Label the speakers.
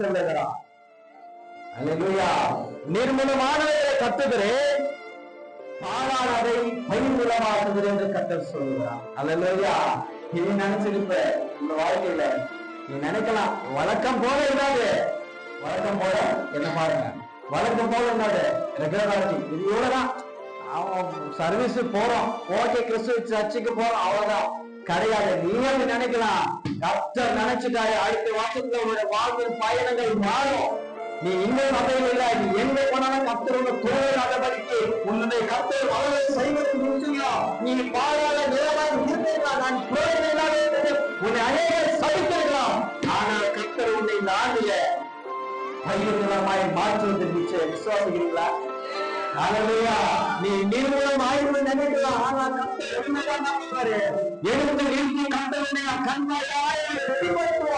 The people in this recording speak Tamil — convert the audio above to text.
Speaker 1: சொல்லுகிறார் அல்லேலூயா. நிர்மூலமானதை கத்துகிறேன் பாலானதை பயிர்மூலமாக்குகிறேன் என்று கத்தர் சொல்லுகிறார் அல்லா நீ நினைச்சிருப்ப இந்த வாழ்க்கையில நீ நினைக்கலாம் வழக்கம் போல இல்லாது. வழக்கம் போல என்ன பாருங்க. வழக்கம் போல இல்லாது. ரெகுலராட்டி இது இவ்வளவுதான் அவன் சர்வீஸ் போறோம். ஓகே கிறிஸ்துவ சர்ச்சுக்கு போறோம் அவ்வளவுதான். கிடையாது. நீங்க நினைக்கலாம். கர்த்தர் நினைச்சிட்டாரு அடுத்த வருஷத்துல உன்னோட வாழ்வின் பயணங்கள் மாறும். நீ இந்த சபையில் இல்ல நீ எங்க போனாலும் கர்த்தர் உன்னை நடவடிக்கை உன்னுடைய கத்தர் வளர செய்வதற்கு நிச்சயம் நீ பாராத நிலவாக இருந்திருக்கலாம் நான் பிரயோஜனம் இல்லாத உன்னை அநேகர் சபித்திருக்கலாம் ஆனால் கத்தர் உன்னை இந்த நாடிய பயிர்களமாய் மாற்றுவது நிச்சயம் விசுவாசிக்கிறீங்களா ஹalleluya நீ நிர்மூலம் നഷ്ടപ്പെടുന്നവരെ രീതി വീഴ്ത്തി കണ്ടതിനെ അഖണ്ഡയായി എത്തിപ്പെടുത്തുക